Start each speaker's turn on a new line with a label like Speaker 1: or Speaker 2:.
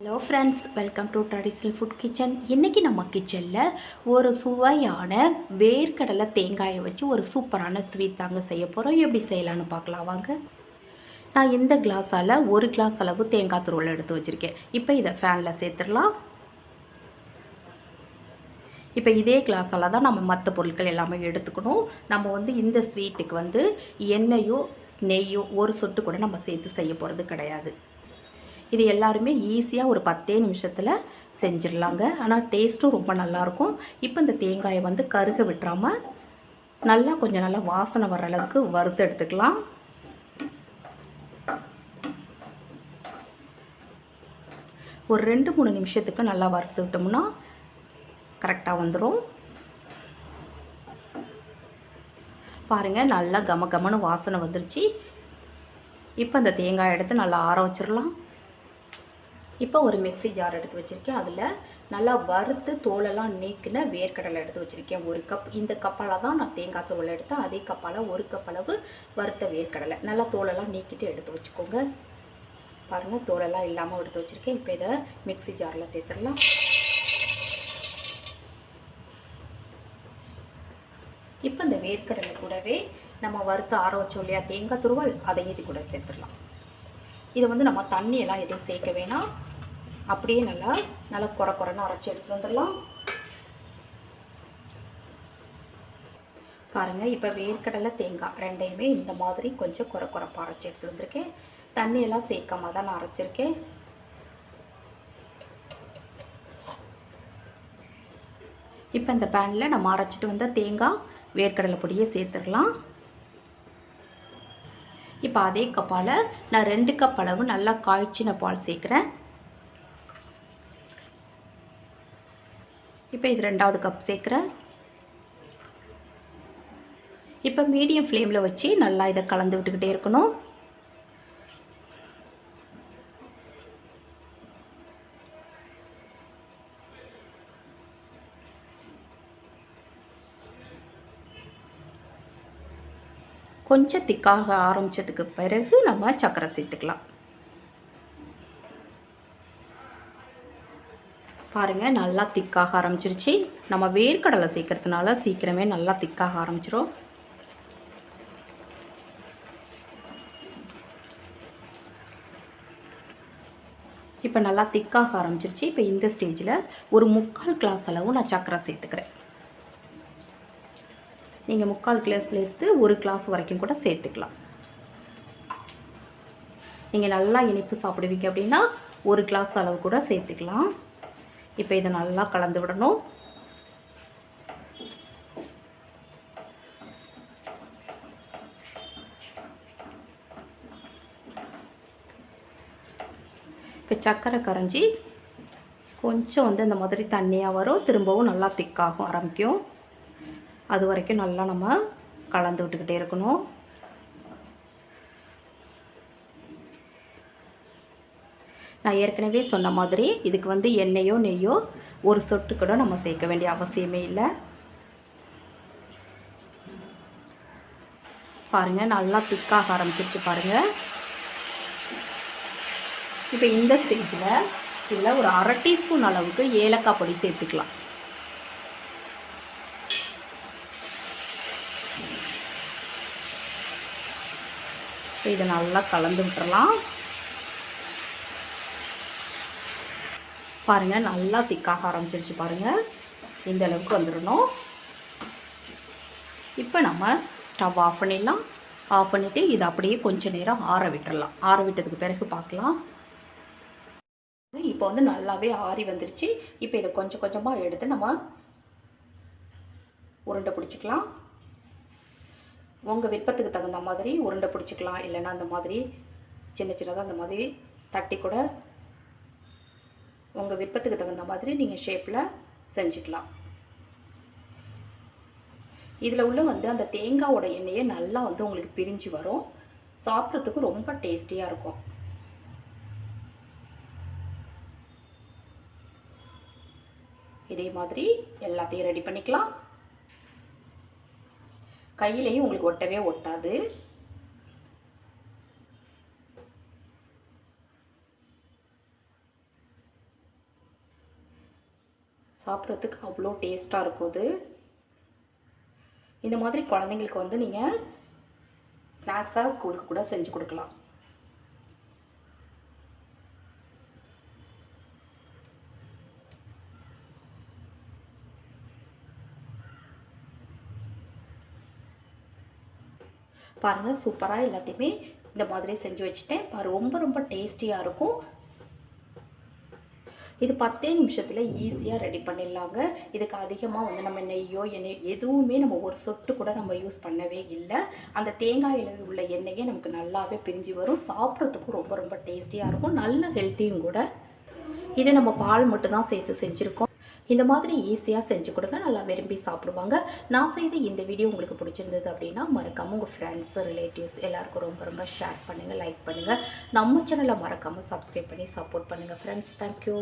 Speaker 1: Hello friends welcome to traditional food kitchen இன்றைக்கி நம்ம கிச்சனில் ஒரு சுவையான வேர்க்கடலை தேங்காயை வச்சு ஒரு சூப்பரான ஸ்வீட் தாங்க செய்ய போகிறோம் எப்படி செய்யலான்னு பார்க்கலாம் வாங்க. நான் இந்த கிளாஸால் ஒரு கிளாஸ் அளவு தேங்காய் துருவல் எடுத்து வச்சுருக்கேன். இப்போ இதை ஃபேனில் சேர்த்துடலாம். இப்போ இதே கிளாஸால் தான் நம்ம மற்ற பொருட்கள் எல்லாமே எடுத்துக்கணும். நம்ம வந்து இந்த ஸ்வீட்டுக்கு வந்து எண்ணெயோ நெய்யோ ஒரு சொட்டு கூட நம்ம சேர்த்து செய்ய போகிறது கிடையாது. இது எல்லாருமே ஈஸியாக ஒரு பத்தே நிமிஷத்தில் செஞ்சிடலாங்க. ஆனால் டேஸ்ட்டும் ரொம்ப நல்லாயிருக்கும் இப்போ இந்த தேங்காயை வந்து கருக விட்டுறாமல் நல்லா கொஞ்சம் நல்லா வாசனை வர அளவுக்கு வறுத்து எடுத்துக்கலாம். ஒரு ரெண்டு மூணு நிமிஷத்துக்கு நல்லா வறுத்து விட்டோம்னா கரெக்டாக வந்துடும் பாருங்கள் நல்லா கம கமன்னு வாசனை வந்துருச்சு. இப்போ அந்த தேங்காய் எடுத்து நல்லா ஆற வச்சிடலாம். இப்போ ஒரு மிக்ஸி ஜார் எடுத்து வச்சுருக்கேன். அதில் நல்லா வறுத்து தோலெல்லாம் நீக்கின வேர்க்கடலை எடுத்து வச்சுருக்கேன். ஒரு கப் இந்த கப்பால் தான் நான் தேங்காய் தோலை எடுத்தேன். அதே கப்பால் ஒரு கப் அளவு வறுத்த வேர்க்கடலை. நல்லா தோலெல்லாம் நீக்கிட்டு எடுத்து வச்சுக்கோங்க. பாருங்கள் தோலெல்லாம் இல்லாமல் எடுத்து வச்சுருக்கேன். இப்போ இதை மிக்ஸி ஜாரில் சேர்த்துடலாம். இப்போ இந்த வேர்க்கடலை கூடவே நம்ம வறுத்து ஆற வச்சோம் இல்லையா தேங்காய் துருவல் அதை இது கூட சேர்த்துடலாம். இதை வந்து நம்ம தண்ணியெல்லாம் எதுவும் சேர்க்க வேணாம். அப்படியே நல்லா நல்லா குறை குறைன்னு அரைச்சி எடுத்துகிட்டு வந்துடலாம். பாருங்கள் இப்போ வேர்க்கடலை தேங்காய் ரெண்டையுமே இந்த மாதிரி கொஞ்சம் குறை குறைப்பாக அரைச்சி எடுத்து வந்திருக்கேன். தண்ணியெல்லாம் சேர்க்காம தான் நான் அரைச்சிருக்கேன். இப்போ இந்த பேனில் நம்ம அரைச்சிட்டு வந்த தேங்காய் வேர்க்கடலை பொடியை சேர்த்துடலாம். இப்போ அதே கப்பால் நான் ரெண்டு கப் அளவு நல்லா காய்ச்சின பால் சேர்க்குறேன். இப்போ இது ரெண்டாவது கப் சேர்க்குறேன் இப்போ மீடியம் ஃப்ளேமில் வச்சு நல்லா இதை கலந்து விட்டுக்கிட்டே இருக்கணும். கொஞ்சம் திக்காக ஆரம்பித்ததுக்கு பிறகு நம்ம சக்கரை சேர்த்துக்கலாம். பாருங்கள் நல்லா திக்காக ஆரம்பிச்சிருச்சு. நம்ம வேர்க்கடலை சேர்க்கறதுனால சீக்கிரமே நல்லா திக்காக ஆரம்பிச்சிடும் இப்போ நல்லா திக்காக ஆரம்பிச்சிருச்சு. இப்போ இந்த ஸ்டேஜில் ஒரு முக்கால் கிளாஸ் அளவு நான் சக்கரை சேர்த்துக்கிறேன். நீங்கள் முக்கால் கிளாஸில் எடுத்து ஒரு கிளாஸ் வரைக்கும் கூட சேர்த்துக்கலாம். நீங்கள் நல்லா இனிப்பு சாப்பிடுவீங்க அப்படின்னா ஒரு கிளாஸ் அளவு கூட சேர்த்துக்கலாம். இப்போ இதை நல்லா கலந்து விடணும். இப்போ சர்க்கரை கரைஞ்சி கொஞ்சம் வந்து இந்த மாதிரி தண்ணியாக வரும். திரும்பவும் நல்லா திக்காகும் ஆரம்பிக்கும். அது வரைக்கும் நல்லா நம்ம கலந்து விட்டுக்கிட்டே இருக்கணும். நான் ஏற்கனவே சொன்ன மாதிரி இதுக்கு வந்து எண்ணெயோ நெய்யோ ஒரு சொட்டு கூட நம்ம சேர்க்க வேண்டிய அவசியமே இல்லை. பாருங்கள் நல்லா திக்காக ஆரம்பிச்சிருச்சு பாருங்கள் இப்போ இந்த ஸ்டேஜில் இதில் ஒரு அரை டீஸ்பூன் அளவுக்கு ஏலக்காய் பொடி சேர்த்துக்கலாம். இதை நல்லா கலந்து விட்டுறலாம். பாருங்கள் நல்லா திக்காக ஆரம்பிச்சிருச்சு பாருங்கள் இந்த அளவுக்கு வந்துடணும். இப்போ நம்ம ஸ்டவ் ஆஃப் பண்ணிடலாம். ஆஃப் பண்ணிவிட்டு இதை அப்படியே கொஞ்சம் நேரம் ஆற விட்டுடலாம் ஆற விட்டதுக்கு பிறகு பார்க்கலாம். இப்போ வந்து நல்லாவே ஆறி வந்துருச்சு. இப்போ இதை கொஞ்சம் கொஞ்சமாக எடுத்து நம்ம உருண்டை பிடிச்சிக்கலாம். உங்கள் விருப்பத்துக்கு தகுந்த மாதிரி உருண்டை பிடிச்சிக்கலாம். இல்லைன்னா அந்த மாதிரி சின்ன சின்னதாக அந்த மாதிரி தட்டி கூட உங்கள் விருப்பத்துக்கு தகுந்த மாதிரி நீங்கள் ஷேப்பில் செஞ்சுக்கலாம். இதில் உள்ள வந்து அந்த தேங்காவோட எண்ணெயை நல்லா வந்து உங்களுக்கு பிரிஞ்சு வரும். சாப்பிட்றதுக்கு ரொம்ப டேஸ்டியாக இருக்கும். இதே மாதிரி எல்லாத்தையும் ரெடி பண்ணிக்கலாம். கையிலையும் உங்களுக்கு ஒட்டவே ஒட்டாது. சாப்பிட்றதுக்கு அவ்வளோ டேஸ்ட்டாக இருக்கும் இது இந்த மாதிரி குழந்தைங்களுக்கு வந்து நீங்கள் ஸ்நாக்ஸாக ஸ்கூலுக்கு கூட செஞ்சு கொடுக்கலாம். பாருங்கள் சூப்பராக எல்லாத்தையுமே இந்த மாதிரி செஞ்சு வச்சுட்டேன். பாரு ரொம்ப ரொம்ப டேஸ்டியாக இருக்கும். இது பத்தே நிமிஷத்தில் ஈஸியாக ரெடி பண்ணிடலாங்க. இதுக்கு அதிகமாக வந்து நம்ம நெய்யோ எண்ணெய் எதுவுமே நம்ம ஒரு சொட்டு கூட நம்ம யூஸ் பண்ணவே இல்லை. அந்த தேங்காயில் உள்ள எண்ணெயே நமக்கு நல்லாவே பிரிஞ்சு வரும். சாப்பிட்றதுக்கும் ரொம்ப ரொம்ப டேஸ்டியாக இருக்கும். நல்ல ஹெல்த்தியும் கூட. இதை நம்ம பால் மட்டும் தான் சேர்த்து செஞ்சுருக்கோம். இந்த மாதிரி ஈஸியாக செஞ்சு கொடுங்க நல்லா விரும்பி சாப்பிடுவாங்க. நான் செய்த இந்த வீடியோ உங்களுக்கு பிடிச்சிருந்தது அப்படின்னா மறக்காமல் உங்கள் ஃப்ரெண்ட்ஸ் ரிலேட்டிவ்ஸ் எல்லாருக்கும் ரொம்ப ரொம்ப ஷேர் பண்ணுங்கள் லைக் பண்ணுங்கள் நம்ம சேனலை மறக்காமல் சப்ஸ்கிரைப் பண்ணி சப்போர்ட் பண்ணுங்கள் ஃப்ரெண்ட்ஸ் தேங்க்யூ